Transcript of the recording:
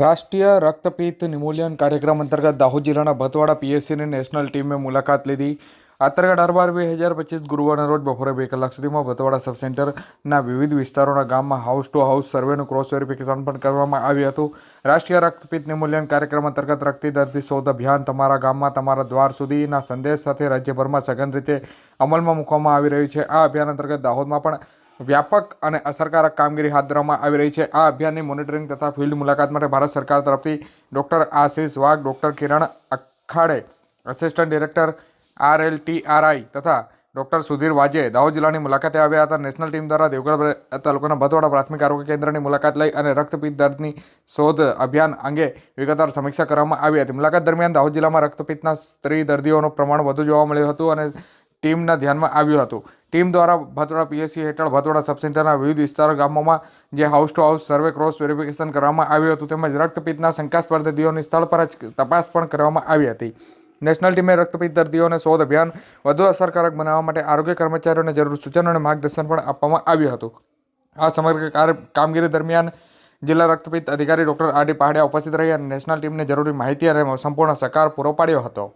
રાષ્ટ્રીય રક્તપિત્ત નિમૂલ્યન કાર્યક્રમ અંતર્ગત દાહોદ જિલ્લાના ભતવાડા પીએસસીની નેશનલ ટીમે મુલાકાત લીધી. અંતર્ગત અઢાર બે હજાર પચીસ ગુરુવારના રોજ બપોરે બે કલાક સુધીમાં ભતવાડા સબ સેન્ટરના વિવિધ વિસ્તારોના ગામમાં હાઉસ ટુ હાઉસ સર્વેનું ક્રોસ વેરિફિકેશન પણ કરવામાં આવ્યું હતું. રાષ્ટ્રીય રક્તપિત્ત નિમૂલ્યન કાર્યક્રમ અંતર્ગત રક્તી દર્દી શોધ અભિયાન તમારા ગામમાં તમારા દ્વાર સુધીના સંદેશ સાથે રાજ્યભરમાં સઘન રીતે અમલમાં મૂકવામાં આવી રહ્યું છે. આ અભિયાન અંતર્ગત દાહોદમાં પણ વ્યાપક અને અસરકારક કામગીરી હાથ ધરવામાં આવી રહી છે. આ અભિયાનની મોનિટરિંગ તથા ફિલ્ડ મુલાકાત માટે ભારત સરકાર તરફથી doctor Ashish Wagh, doctor Kiran Akhade assistant director R L T R I તથા ડૉક્ટર સુધીર વાજે દાહોદ જિલ્લાની મુલાકાતે આવ્યા હતા. નેશનલ ટીમ દ્વારા દેવગઢ તાલુકાના ભતવાડા પ્રાથમિક આરોગ્ય કેન્દ્રની મુલાકાત લઈ અને રક્તપિત્ત દર્દની શોધ અભિયાન અંગે વિગતવાર સમીક્ષા કરવામાં આવી હતી. મુલાકાત દરમિયાન દાહોદ જિલ્લામાં રક્તપિત્તના સ્ત્રી દર્દીઓનું પ્રમાણ વધુ જોવા મળ્યું હતું અને ટીમના ધ્યાનમાં આવ્યું હતું. ટીમ દ્વારા ભતવાડા પીએસસી હેઠળ ભતવાડા સબ સેન્ટરના વિવિધ વિસ્તારો ગામોમાં જે house to house survey cross verification કરવામાં આવ્યું હતું તેમજ રક્તપિત્તના શંકાસ્પદ દર્દીઓની સ્થળ પર જ તપાસ પણ કરવામાં આવી હતી. નેશનલ ટીમે રક્તપિત દર્દીઓને શોધ અભિયાન વધુ અસરકારક બનાવવા માટે આરોગ્ય કર્મચારીઓને જરૂર સૂચનો અને માર્ગદર્શન પણ આપવામાં આવ્યું હતું. આ સમગ્ર કામગીરી દરમિયાન જિલ્લા રક્તપિત અધિકારી ડૉક્ટર આર ડી પહાડિયા ઉપસ્થિત રહી અને નેશનલ ટીમને જરૂરી માહિતી અને સંપૂર્ણ સહકાર પૂરો પાડ્યો હતો.